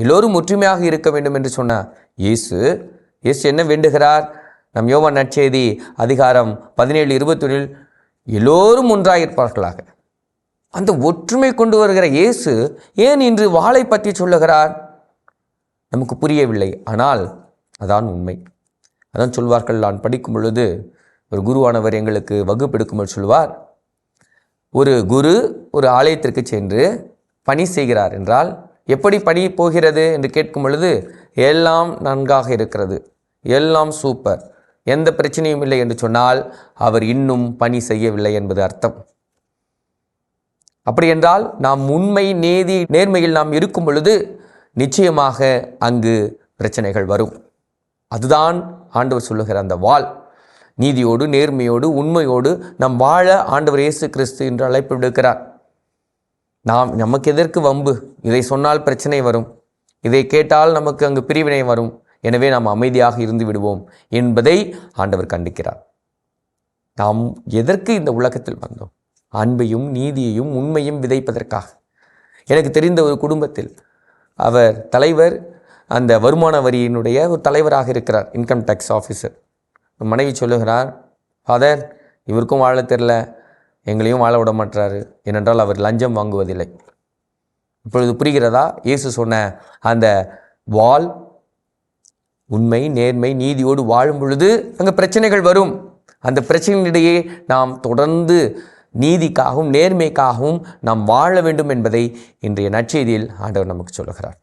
எல்லோரும் ஒற்றுமையாக இருக்க வேண்டும் என்று சொன்னார். இயேசு இயேசு என்ன வேண்டுகிறார்? நம் யோவான் நற்செய்தி அதிகாரம் பதினேழு இருபத்தொழில் எல்லோரும் ஒன்றாயிருப்பார்களாக அந்த ஒற்றுமை கொண்டு வருகிற இயேசு ஏன் இன்று வாளை பற்றி சொல்லுகிறார்? நமக்கு புரியவில்லை. ஆனால் அதான் உண்மை. அதான் சொல்வார்கள். நான் படிக்கும் பொழுது ஒரு குருவானவர் எங்களுக்கு வகுப்பெடுக்கும்போது சொல்வார் ஒரு குரு ஒரு ஆலயத்திற்கு சென்று பணி செய்கிறார் என்றால் எப்படி பணி போகிறது என்று கேட்கும் பொழுது எல்லாம் நன்றாக இருக்கிறது எல்லாம் சூப்பர் எந்த பிரச்சனையும் இல்லை என்று சொன்னால் அவர் இன்னும் பணி செய்யவில்லை என்பது அர்த்தம். அப்படி என்றால் நாம் உண்மை நேதி நேர்மையில் நாம் இருக்கும் பொழுது நிச்சயமாக அங்கு பிரச்சனைகள் வரும். அதுதான் ஆண்டவர் சொல்லுகிற அந்த வாள். நீதியோடு நேர்மையோடு உண்மையோடு நாம் வாழ ஆண்டவர் இயேசு கிறிஸ்து என்று அழைப்பு விடுக்கிறார். நாம் நமக்கு எதற்கு வம்பு? இதை சொன்னால் பிரச்சனை வரும். இதை கேட்டால் நமக்கு அங்கு பிரிவினை வரும். எனவே நாம் அமைதியாக இருந்து விடுவோம் என்பதை ஆண்டவர் கண்டிக்கிறார். நாம் எதற்கு இந்த உலகத்தில் வந்தோம்? அன்பையும் நீதியையும் உண்மையும் விதைப்பதற்காக. எனக்கு தெரிந்த ஒரு குடும்பத்தில் அவர் தலைவர் அந்த வருமான வரியினுடைய ஒரு தலைவராக இருக்கிறார் இன்கம் டேக்ஸ் ஆஃபீஸர் மனைவி சொல்லுகிறார் ஃபாதர் இவருக்கும் வாழ தெரில எங்களையும் வாழ விட மாட்டாரு ஏனென்றால் அவர் லஞ்சம் வாங்குவதில்லை. இப்பொழுது புரிகிறதா? இயேசு சொன்ன அந்த வால் உண்மை நேர்மை நீதியோடு வாழும் பொழுது அங்கே பிரச்சனைகள் வரும். அந்த பிரச்சனையிடையே நாம் தொடர்ந்து நீதிக்காகவும் நேர்மைக்காகவும் நாம் வாழ வேண்டும் என்பதை இன்றைய நற்செய்தியில் ஆண்டவர் நமக்கு சொல்லுகிறார்.